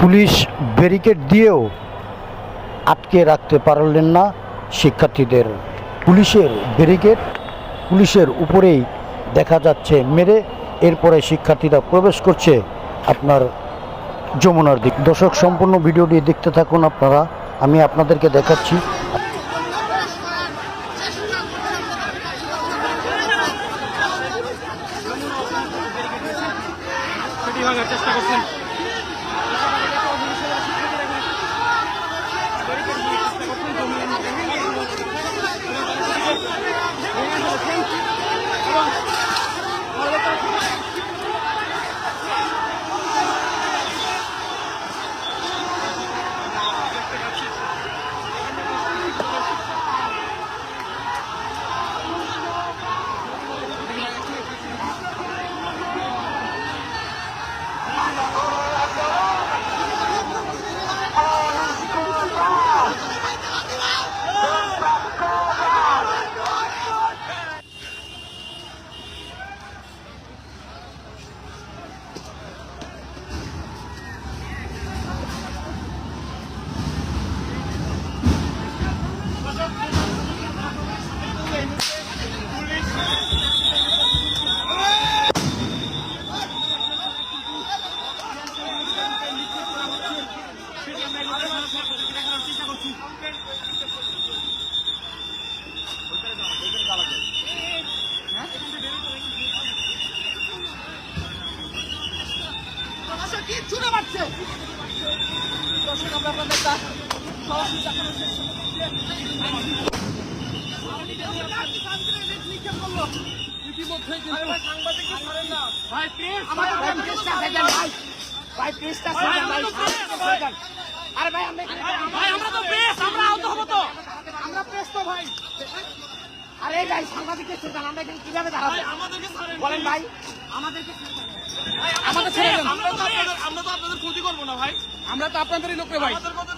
Police barricade দিয়েও আটকে রাখতে পারলেন না শিক্ষার্থীদের। পুলিশের ব্যারিকেড পুলিশের উপরেই দেখা যাচ্ছে মেরে এরপরে শিক্ষার্থীরা প্রবেশ করছে আপনার যমুনার দিক। দর্শক, সম্পূর্ণ ভিডিওটি দেখতে থাকুন আপনারা। আমি আপনাদেরকে দেখাচ্ছি। চেষ্টা করছেন। কি ছুটে মারছে দর্শক আমরা আপনাদের তা। আরে ভাই আমরা তো প্রেস আমরা আহত হব তো। আমরা প্রেস তো ভাই। আরে ভাই সাংবাদিকদের ছেড়ে আমরা এখানে কীভাবে দাঁড়াবো? বলেন ভাই। আমাদেরকে আমাদের ছেড়ে দেন। আমরা তো আপনাদের আমরা তো আপনাদের ক্ষতি করব না ভাই। আমরা তো আপনাদেরই লোক রে ভাই। আমাদের কথা